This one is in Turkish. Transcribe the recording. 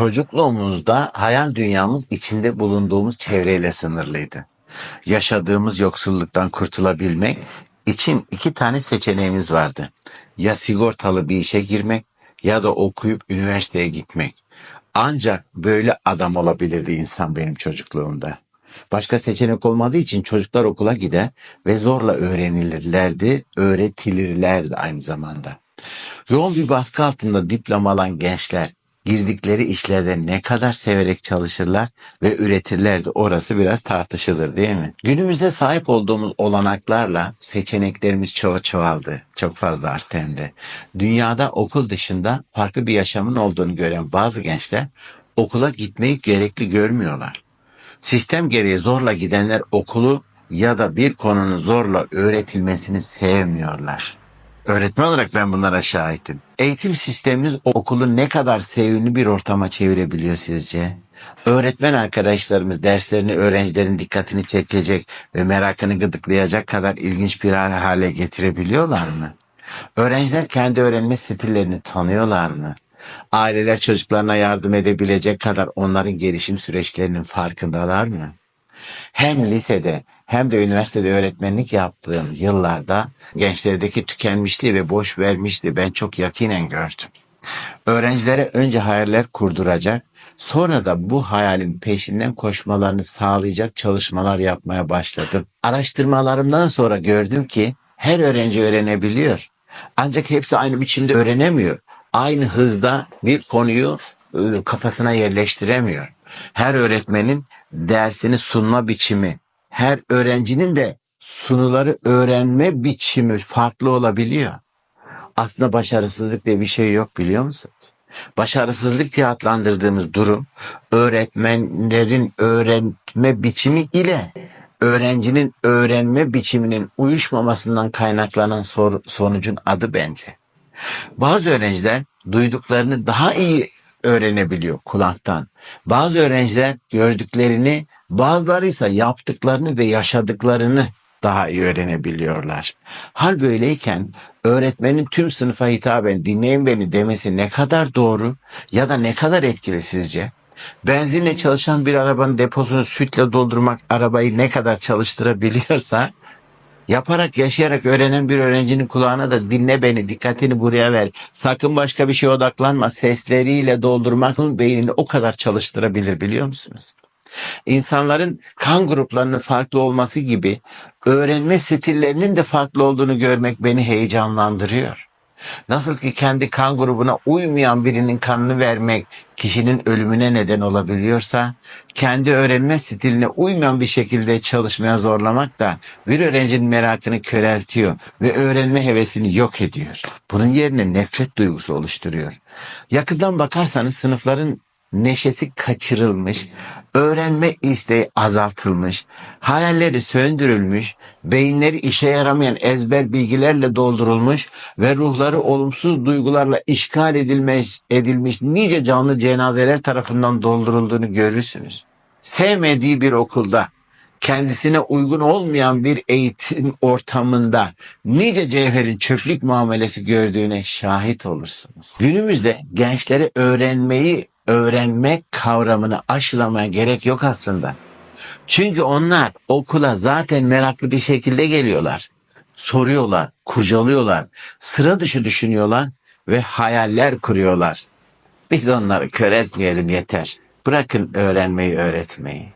Çocukluğumuzda hayal dünyamız içinde bulunduğumuz çevreyle sınırlıydı. Yaşadığımız yoksulluktan kurtulabilmek için iki tane seçeneğimiz vardı. Ya sigortalı bir işe girmek ya da okuyup üniversiteye gitmek. Ancak böyle adam olabilirdi insan benim çocukluğumda. Başka seçenek olmadığı için çocuklar okula gider ve zorla öğrenilirlerdi, öğretilirlerdi aynı zamanda. Yoğun bir baskı altında diploma alan gençler girdikleri işlerde ne kadar severek çalışırlar ve üretirlerdi orası biraz tartışılır değil mi? Günümüzde sahip olduğumuz olanaklarla seçeneklerimiz çoğu çoğaldı. Çok fazla arttı. Dünyada okul dışında farklı bir yaşamın olduğunu gören bazı gençler okula gitmeyi gerekli görmüyorlar. Sistem gereği zorla gidenler okulu ya da bir konunun zorla öğretilmesini sevmiyorlar. Öğretmen olarak ben bunlara şahitim. Eğitim sistemimiz okulu ne kadar sevimli bir ortama çevirebiliyor sizce? Öğretmen arkadaşlarımız derslerini öğrencilerin dikkatini çekecek ve merakını gıdıklayacak kadar ilginç bir hale getirebiliyorlar mı? Öğrenciler kendi öğrenme stillerini tanıyorlar mı? Aileler çocuklarına yardım edebilecek kadar onların gelişim süreçlerinin farkındalar mı? Hem lisede hem de üniversitede öğretmenlik yaptığım yıllarda gençlerdeki tükenmişliği ve boş vermişliği ben çok yakinen gördüm. Öğrencilere önce hayaller kurduracak, sonra da bu hayalin peşinden koşmalarını sağlayacak çalışmalar yapmaya başladım. Araştırmalarımdan sonra gördüm ki her öğrenci öğrenebiliyor. Ancak hepsi aynı biçimde öğrenemiyor. Aynı hızda bir konuyu e, kafasına yerleştiremiyor. Her öğretmenin dersini sunma biçimi, her öğrencinin de sunuları öğrenme biçimi farklı olabiliyor. Aslında başarısızlık diye bir şey yok biliyor musunuz? Başarısızlık diye adlandırdığımız durum öğretmenlerin öğrenme biçimi ile öğrencinin öğrenme biçiminin uyuşmamasından kaynaklanan sor- sonucun adı bence. Bazı öğrenciler duyduklarını daha iyi öğrenebiliyor kulaktan. Bazı öğrenciler gördüklerini, bazıları ise yaptıklarını ve yaşadıklarını daha iyi öğrenebiliyorlar. Hal böyleyken öğretmenin tüm sınıfa hitaben dinleyin beni demesi ne kadar doğru ya da ne kadar etkili sizce? Benzinle çalışan bir arabanın deposunu sütle doldurmak arabayı ne kadar çalıştırabiliyorsa Yaparak yaşayarak öğrenen bir öğrencinin kulağına da dinle beni dikkatini buraya ver. Sakın başka bir şeye odaklanma. Sesleriyle doldurmak beynini o kadar çalıştırabilir biliyor musunuz? İnsanların kan gruplarının farklı olması gibi öğrenme stillerinin de farklı olduğunu görmek beni heyecanlandırıyor. Nasıl ki kendi kan grubuna uymayan birinin kanını vermek kişinin ölümüne neden olabiliyorsa, kendi öğrenme stiline uymayan bir şekilde çalışmaya zorlamak da bir öğrencinin merakını köreltiyor ve öğrenme hevesini yok ediyor. Bunun yerine nefret duygusu oluşturuyor. Yakından bakarsanız sınıfların neşesi kaçırılmış, öğrenme isteği azaltılmış, hayalleri söndürülmüş, beyinleri işe yaramayan ezber bilgilerle doldurulmuş ve ruhları olumsuz duygularla işgal edilmiş, edilmiş nice canlı cenazeler tarafından doldurulduğunu görürsünüz. Sevmediği bir okulda, kendisine uygun olmayan bir eğitim ortamında nice cevherin çöplük muamelesi gördüğüne şahit olursunuz. Günümüzde gençlere öğrenmeyi öğrenmek kavramını aşılamaya gerek yok aslında. Çünkü onlar okula zaten meraklı bir şekilde geliyorlar. Soruyorlar, kurcalıyorlar, sıra dışı düşünüyorlar ve hayaller kuruyorlar. Biz onları kör etmeyelim yeter. Bırakın öğrenmeyi öğretmeyi.